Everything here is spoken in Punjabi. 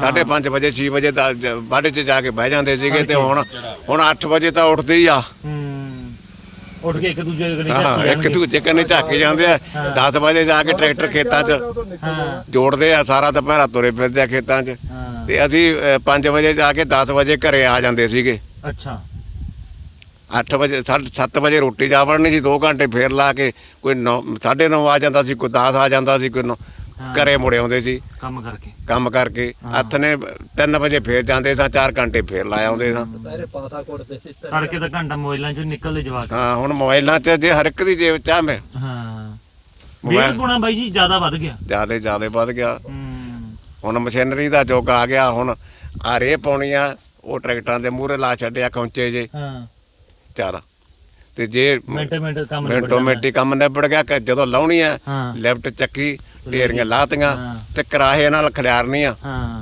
ਸਾਢੇ ਪੰਜ ਵਜੇ 6 ਵਜੇ ਦਾ ਬਾੜੇ 'ਚ ਜਾ ਕੇ ਬਹਿ ਜਾਂਦੇ ਸੀਗੇ ਤੇ ਹੁਣ ਹੁਣ 8 ਵਜੇ ਤਾਂ ਉੱਠਦੇ ਹੀ ਆ। ਹੂੰ। ਉੱਠ ਕੇ ਇੱਕ ਦੂਜੇ ਦੇ ਹਾਂ ਝਾਕੀ ਇੱਕ ਦੂਜੇ ਕੰਨੇ ਝਾਕੇ ਜਾਂਦੇ ਆ। 10 ਵਜੇ ਜਾ ਕੇ ਟਰੈਕਟਰ ਖੇਤਾਂ 'ਚ ਹਾਂ। ਜੋੜਦੇ ਆ ਸਾਰਾ ਦੁਪਹਿਰਾ ਤੁਰੇ ਫਿਰਦੇ ਆ ਖੇਤਾਂ 'ਚ। ਹਾਂ। ਤੇ ਅਸੀਂ 5 ਵਜੇ ਜਾ ਕੇ 10 ਵਜੇ ਘਰੇ ਆ ਜਾਂਦੇ ਸੀਗੇ। ਅੱਛਾ। 8 ਵਜੇ 7 ਵਜੇ ਰੋਟੀ ਜਾ ਵੜਨੀ ਸੀ 2 ਘੰਟੇ ਫੇਰ ਲਾ ਕੇ ਕੋਈ 9 9:30 ਆ ਜਾਂਦਾ ਸੀ ਕੋਈ 10 ਆ ਜਾਂਦਾ ਸੀ ਕੋਈ ਹਾਂ। ਘਰੇ ਮੁੜੇ ਆਉਂਦੇ ਸੀ। ਕੰਮ ਕਰਕੇ। ਕੰਮ ਕਰਕੇ। ਹੱਥ ਨੇ 3 ਵਜੇ ਫੇਰ ਜਾਂਦੇ ਸਾਂ 4 ਘੰਟੇ ਫੇਰ ਲਾ ਆਉਂਦੇ ਸਾਂ। ਤੜਕੇ ਦਾ ਘੰਟਾ ਮੋਬਾਈਲਾਂ ਚੋਂ ਨਿਕਲਦੇ ਜਵਾਕ। ਹਾਂ ਹੁਣ ਮੋਬਾਈਲਾਂ 'ਚ ਜੇ ਹਰ ਇੱਕ ਦੀ ਜੇਬ 'ਚ ਆ ਮੈਂ। ਹਾਂ। ਮੋਬਾਈਲ- ਪੁਣਾ ਬਾਈ ਜੀ ਜ਼ਿਆਦਾ ਵੱਧ ਗਿਆ। ਜਿਆਦੇ ਜਿਆਦੇ ਵੱਧ ਗਿਆ। ਹੁਣ ਮਸ਼ੀਨਰੀ ਦਾ ਯੁੱਗ ਆ ਗਿਆ ਹੁਣ ਆ ਰੇ ਪਾਉਣੀਆਂ ਉਹ ਟਰੈਕਟਰਾਂ ਦੇ ਮੂਹਰੇ ਲਾ ਛੱਡਿਆ ਖੌਂਚੇ ਜੇ। ਹਾਂ। ਚਾਰ ਤੇ ਜੇ ਮਿੰਟ ਮਿੰਟ ਕੰਮ ਨਿਬੜ ਗਿਆ ਕਿ ਜਦੋਂ ਲਾਉਣੀ ਆ ਲੈਫਟ ਚੱਕੀ ਢੇਰੀਆਂ ਲਾਤੀਆਂ। ਤੇ ਕਰਾਹੇ ਨਾਲ ਖਿਲਾਰਨੀਆਂ ਹਾਂ